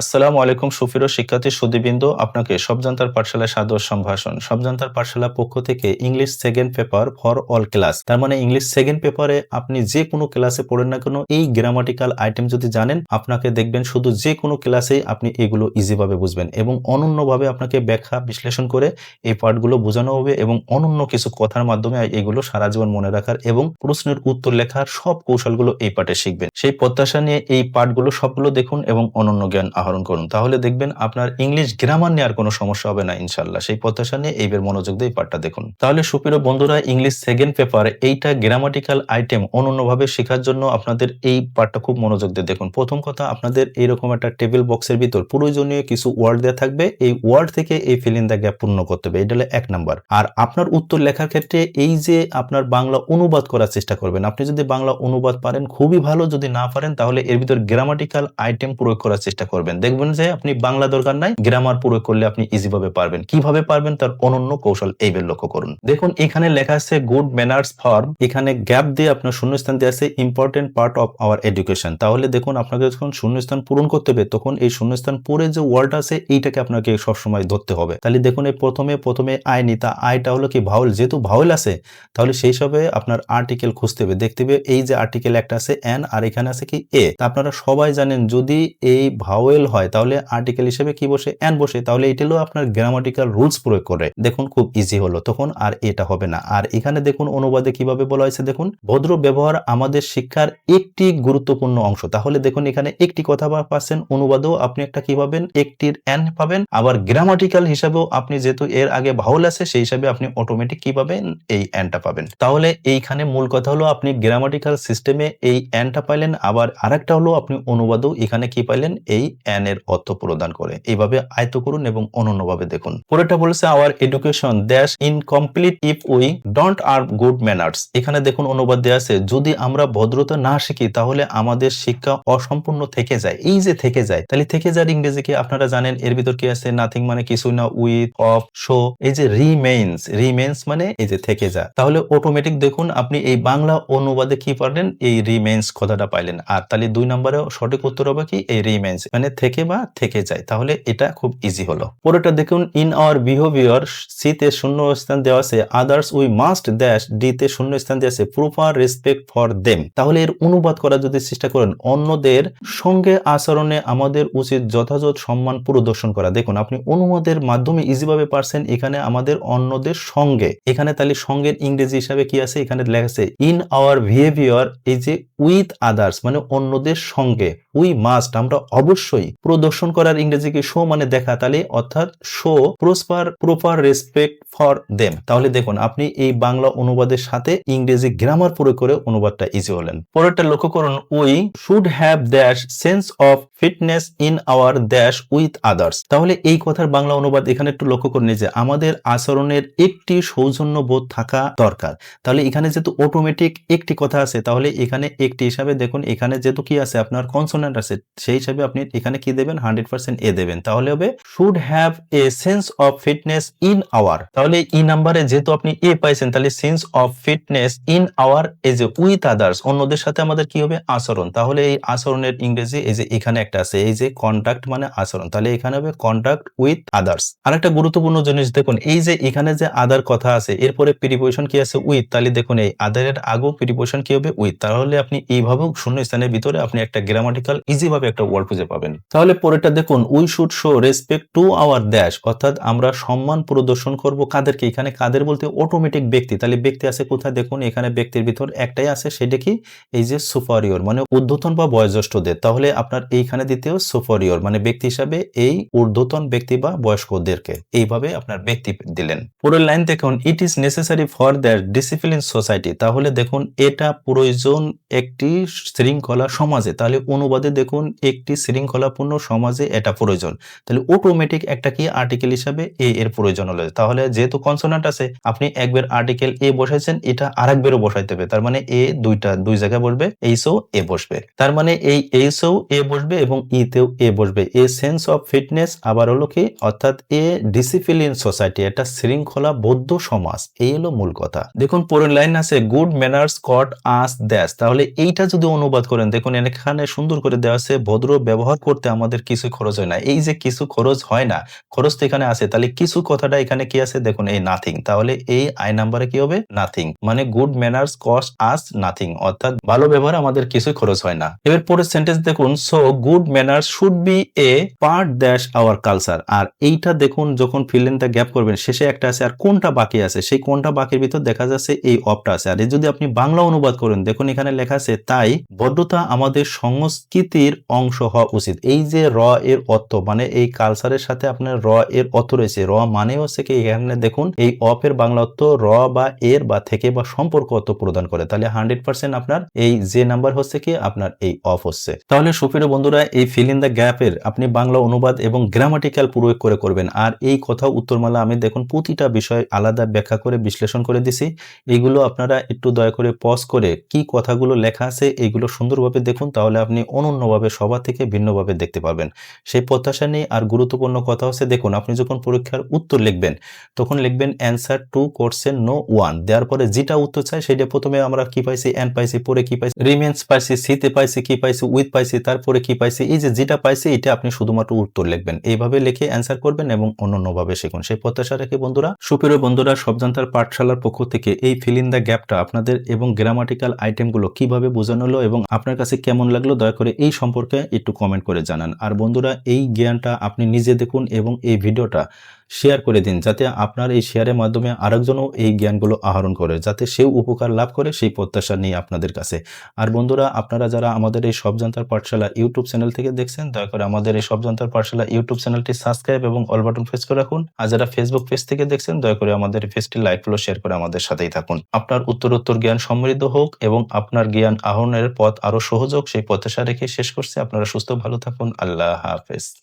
আসসালামু আলাইকুম সুফির শিক্ষার্থী সুদীবিন্দু আপনাকে সবজান্তার পাঠশালায় সাদর সম্ভাষণ। সবজান্তার পাঠশালা পক্ষ থেকে English second paper for all class তার মানে ইংলিশ সেকেন্ড পেপারে আপনি যে কোনো ক্লাসে পড়েন না কেন, এই গ্রামাটিক্যাল আইটেম যদি জানেন, আপনাকে দেখবেন শুধু যে কোনো ক্লাসেই আপনি এগুলো ইজিভাবে বুঝবেন এবং অনন্যভাবে আপনাকে ব্যাখ্যা বিশ্লেষণ করে এই পার্টগুলো বোঝানো হবে এবং অনন্য কিছু কথার মাধ্যমে এগুলো সারা জীবন মনে রাখার এবং প্রশ্নের উত্তর লেখার সব কৌশলগুলো এই পাঠে শিখবেন। সেই প্রত্যাশা নিয়ে এই পার্টগুলো সবগুলো দেখুন এবং অনন্য জ্ঞান আহরণ করুন। তাহলে দেখবেন আপনার ইংলিশ গ্রামার নিয়ে আর কোনো সমস্যা হবে না ইনশাল্লাহ সেই প্রত্যাশা নিয়ে এইবার মনোযোগ দিয়ে পাঠটা দেখুন। তাহলে সুপ্রিয় বন্ধুরা ইংলিশ সেকেন্ড পেপার এইটা গ্রামাটিক্যাল আইটেম অনন্যভাবে শেখার জন্য আপনাদের এই পার্টটা খুব মনোযোগ দিয়ে দেখুন। প্রথম কথা, আপনাদের এইরকম একটা টেবিল বক্সের ভিতর প্রয়োজনীয় কিছু ওয়ার্ড দেওয়া থাকবে। এই ওয়ার্ড থেকে এই ফিলিং দ্য গ্যাপ পূর্ণ করতে হবে। এটা হলো এক নাম্বার। আর আপনার উত্তর লেখার ক্ষেত্রে এই যে আপনার বাংলা অনুবাদ করার চেষ্টা করবেন, আপনি যদি বাংলা অনুবাদ পারেন, খুবই ভালো। যদি না পারেন, তাহলে এর ভিতর গ্রামাটিক্যাল আইটেম প্রয়োগ করার চেষ্টা করবেন। দেখবেন যে আপনি বাংলা দরকার নাই গ্রামার প্রয়োগ করলে আপনি ইজি ভাবে পারবেন। কীভাবে পারবেন তার অনন্য কৌশল এই বের লক্ষ্য করুন। দেখুন, এখানে লেখা আছে গুড ম্যানার্স ফর্ম এখানে গ্যাপ দিয়ে আপনার শূন্যস্থান দিয়ে আছে important part of our education তাহলে দেখুন, আপনাকে যখন শূন্যস্থান পূরণ করতে হবে, তখন এই শূন্যস্থান পরে যে ওয়ার্ড আছে, এইটাকে আপনাকে সবসময় ধরতে হবে। তাহলে দেখুন, এই প্রথমে প্রথমে আয় নি, তা আয়টা হলো কি ভাউল যেহেতু ভাউল আছে, তাহলে সেই হিসাবে আপনার আর্টিকেল খুঁজতে হবে। দেখতে হবে, এই যে আর্টিকেল একটা আছে এন আর এখানে আছে কি এ আপনারা সবাই জানেন, যদি এই ভাওয়েল হয়, তাহলে আর্টিকেল হিসেবে কি বসে? এন বসে, তাহলে এটা আপনার গ্রামাটিক্যাল রুলস প্রয়োগ করে। দেখুন, খুব ইজি হলো। তখন আর এটা হবে না। আর এখানে দেখুন, অনুবাদে কীভাবে বলা হয়েছে, দেখুন, ভদ্র ব্যবহার আমাদের শিক্ষার একটি গুরুত্বপূর্ণ অংশ। তাহলে দেখুন, এখানে একটি কথা পাচ্ছেন, অনুবাদেও আপনি একটা কি পাবেন? একটির এন পাবেন। আবার গ্রামাটিক্যাল হিসাবেও আপনি যেহেতু এর আগে ভাউল আছে, সেই হিসাবে আপনি অটোমেটিক কি পাবেন? এই এনটা পাবেন। তাহলে এইখানে মূল কথা হলো, আপনি গ্রামাটিক্যাল সিস্টেমে এই এনটা পাইলেন। আবার আরেকটা হলো, আপনি অনুবাদও এখানে কি পাইলেন? এই এন এর অর্থ প্রদান করে। এইভাবে আয়ত্ত করুন এবং অনন্যভাবে দেখুন। পরেরটা বলেছে our education dash incomplete if we don't are good manners এখানে দেখুন, অনুবাদ দেওয়া আছে, যদি আমরা ভদ্রতা না শিখি, তাহলে আমাদের শিক্ষা অসম্পূর্ণ থেকে যায়। এই যে থেকে যায়, তাহলে থেকে যাওয়ার ইংরেজি কি আপনারা জানেন? এর ভিতর কি আছে? নাথিং মানে কিছুই না উইথ অফ শো এই যে রিমেইনস রিমেইনস মানে এই যে থেকে যা তাহলে অটোমেটিক দেখুন, আপনি এই বাংলা অনুবাদে কি পারলেন? এই রিমেইনস কথাটা পাইলেন। আর তাহলে দুই নম্বরে সঠিক উত্তর হবে কি? এই রিমেইনস মানে থেকে বা থেকে যায়, তাহলে এটা খুব ইজি হলো। পরেরটা দেখুন ইন আওয়ার বিহেভিয়ার সিতে শূন্য স্থান দেওয়া আছে আদার্স উই মাস্ট ড্যাশ ডিতে শূন্য স্থান দেওয়া আছে প্রপার রেসপেক্ট ফর দেম তাহলে এর অনুবাদ করার যদি চেষ্টা করেন, অন্যদের সঙ্গে আচরণে আমাদের উচিত যথাযথ সম্মান প্রদর্শন করা। দেখুন, আপনি অনুবাদের মাধ্যমে ইজিভাবে পারছেন, এখানে আমাদের অন্যদের সঙ্গে। এখানে তাহলে সঙ্গের ইংরেজি হিসাবে কি আছে? এখানে লেখা আছে ইন আওয়ার বিহেভিয়ার এই যে উইথ আদার্স মানে অন্যদের সঙ্গে। উই মাস্ট আমরা অবশ্যই প্রদর্শন করার ইংরেজি কি শো মানে দেখা, তাহলে অর্থাৎ show prosper proper respect for them তাহলে দেখুন, আপনি এই বাংলা অনুবাদের সাথে ইংরেজি গ্রামার প্রয়োগ করে অনুবাদটা ইজি হলেন। পরেরটা লক্ষ্য করুন we should have dash sense of fitness in our dash with others তাহলে এই কথার বাংলা অনুবাদ এখানে একটু লক্ষ্য করে যে আমাদের আচরণের একটি সৌজন্য বোধ থাকা দরকার। তাহলে এখানে যেহেতু অটোমেটিক একটি কথা আছে, তাহলে এখানে একটি হিসাবে দেখুন, এখানে যেহেতু কি আছে, আপনার কনসোনেন্ট আছে, সেই হিসাবে আপনি এখানে কি দেবেন? হান্ড্রেড পার্সেন্ট এ দেবেন। তাহলে হবে should have a sense of fitness in our তাহলে ই নাম্বারে যেহেতু আপনি এ পাইছেন, তাহলে sense of fitness in our এই যে উইথ আদার্স অন্যদের সাথে আমাদের কি হবে? আচরণ। তাহলে এই আচরণের ইংরেজি এই যে এখানে একটা আছে, এই যে কন্ট্যাক্ট মানে আচরণ। তাহলে এখানে হবে কন্ট্যাক্ট উইথ আদার্স আর একটা গুরুত্বপূর্ণ জিনিস দেখুন, এই যে এখানে যে আদার কথা আছে, এরপরে প্রিপোজিশন কি আছে? উইথ তাহলে দেখুন, এই আদারের আগেও প্রিপোজিশন কি হবে? উইথ তাহলে আপনি এইভাবেও শূন্য স্থানের ভিতরে আপনি একটা গ্রামাটিক্যাল ইজি ভাবে একটা ওয়ার্ড খুঁজে পাবেন। তাহলে পরেরটা দেখুন we should show respect to our dash অর্থাৎ আমরা সম্মান প্রদর্শন করব কাদেরকে। এখানে কাদের বলতে অটোমেটিক ব্যক্তি, তাহলে ব্যক্তি আছে কোথায় দেখুন, এখানে ব্যক্তির ভিতর একটাই আছে, সেটা কি? এই যে সুপারিয়র মানে ঊর্ধ্বতন বা বয়োজ্যেষ্ঠদের। তাহলে আপনার এইখানে দিতেও সুপারিয়র মানে ব্যক্তি হিসাবে এই ঊর্ধ্বতন ব্যক্তি বা বয়স্কদেরকে। এইভাবে আপনার ব্যক্তি দিলেন। পরের লাইন দেখুন it is necessary for their discipline society তাহলে দেখুন, এটা প্রয়োজন একটি শৃঙ্খলা সমাজে। তাহলে অনুবাদে দেখুন, একটি শৃঙ্খলাপূর্ণ সমাজে এটা প্রয়োজন। তাহলে অটোমেটিক একটা কি আর্টিকেল হিসাবে এ এর প্রয়োজন হলো। তাহলে যেহেতু কনসোনান্ট আছে, আপনি একবার আর্টিকেল এ বসাইছেন, এটা আরেকবারও বসাইতে হবে। তার মানে এ দুইটা, দুই জায়গায় বসবে এইসও এ বসবে। তার মানে এই এইসও এ বসবে এবং ইতেও এ বসবে। এ সেন্স অফ ফিটনেস আবার হলো কি? অর্থাৎ এ ডিসিপ্লিন সোসাইটি একটা শৃঙ্খলা বৌদ্ধ সমাজ। এই হলো মূল কথা। দেখুন, পরের লাইন আছে good manners cut us that's তাহলে এইটা যদি অনুবাদ করেন, দেখুন, এখানে সুন্দর করে দেওয়া আছে, ভদ্র ব্যবহার করতে আমাদের কিছু খরচ হয় না। এই যে কিছু খরচ হয় না, খরচ তো এখানে আছে, তাহলে কিছু কথাটা এখানে কি আছে? দেখুন, এই নাথিং তাহলে এই আই নাম্বারে কি হবে? নাথিং মানে good manners cost us nothing অর্থাৎ ভালো ব্যবহার আমাদের কিছুই খরচ হয় না। এবার পরের সেন্টেন্স দেখুন so good manners should be a part dash our culture আর এইটা দেখুন, যখন ফিল ইন দ্য গ্যাপ করবেন, শেষে একটা আছে, আর কোনটা বাকি আছে? সেই কোনটা বাকির ভিতর দেখা যাচ্ছে এই অপটা আছে, আর যদি আপনি বাংলা অনুবাদ করেন, দেখুন এখানে লেখা আছে, তাই বদ্ধতা আমাদের সংস্কৃতির অংশ হওয়া উচিত। এই যে র এর অর্থ মানে এই কালচারের সাথে আপনার র এর অর্থ রয়েছে। র মানে হচ্ছে কি, এখানে দেখুন, এই অপের বাংলা অর্থ র বা এর বা থেকে বা সম্পর্ক অর্থ প্রদান করে। তাহলে হান্ড্রেড পার্সেন্ট আপনার এই যে নাম্বার হচ্ছে কি, আপনার এই অফ হচ্ছে। তাহলে সুপ্রিয় বন্ধুরা, এই ফিল ইন দ্য গ্যাপের আপনি বাংলা অনুবাদ এবং গ্রামাটিক্যাল প্রয়োগ করে করবেন। আর এই কথা উত্তরমালা আমি দেখুন, প্রতিটা বিষয় আলাদা ব্যাখ্যা করে বিশ্লেষণ করে দিছি। এগুলো আপনারা একটু দয়া করে পজ করে কি কথাগুলো লেখা আছে, এগুলো সুন্দরভাবে দেখুন। তাহলে আপনি অনন্যভাবে, সবার থেকে ভিন্নভাবে দেখতে পারবেন। সেই প্রত্যাশা নেই আর গুরুত্বপূর্ণ কথা হচ্ছে, দেখুন, আপনি যখন পরীক্ষার উত্তর লিখবেন, তখন লিখবেন answer to question no one দেওয়ার পরে যেটা উত্তর চাই সেটা প্রথমে আমরা কি পাইছি এন পাইছি, পরে কি পাইছি রিমেন্স পাইছি সিতে পাইছি, কি পাইছি উইথ পাইছি, তারপরে কি পাইছি, এই যে যেটা পাইছি এটা আপনি শুধুমাত্র উত্তর লিখবেন। এইভাবে লিখে অ্যান্সার করবেন এবং অন্যান্যভাবে শিখুন। সেই প্রত্যাশা রেখে বন্ধুরা, সুপ্রিয় বন্ধুরা, সবজান্তার পাঠশালার পক্ষ থেকে এই ফিল ইন দ্য গ্যাপটা আপনাদের এবং গ্রামাটিক্যাল আইটেমগুলো কীভাবে বোঝানো হলো এবং আপনার কাছে কেমন লাগল, দয়া করে এই সম্পর্কে একটু কমেন্ট করে জানান। আর বন্ধুরা এই জ্ঞানটা আপনি নিজে দেখুন এবং এই ভিডিওটা শেয়ার করে দিন, যাতে আপনার এই শেয়ারের মাধ্যমে আরেকজনও এই জ্ঞানগুলো আহরণ করে, যাতে সেও উপকার লাভ করে সেই প্রত্যাশা নিয়ে আপনাদের কাছে। আর বন্ধুরা, আপনারা যারা আমাদের এই সব সবজান্তার পাঠশালা ইউটিউব চ্যানেল থেকে দেখছেন, দয়া করে আমাদের এই সব সবজান্তার পাঠশালা ইউটিউব চ্যানেলটি সাবস্ক্রাইব এবং অল বাটন প্রেস করে রাখুন। আর যারা ফেসবুক পেজ থেকে দেখছেন, দয়া করে আমাদের পেজটি লাইক ফলো শেয়ার করে আমাদের সাথেই থাকুন। আপনার উত্তর উত্তর জ্ঞান সমৃদ্ধ হোক এবং আপনার জ্ঞান আহরণের পথ আরও সহজ হোক, সেই প্রত্যাশা রেখে শেষ করছে। আপনারা সুস্থ, ভালো থাকুন। আল্লাহ হাফেজ।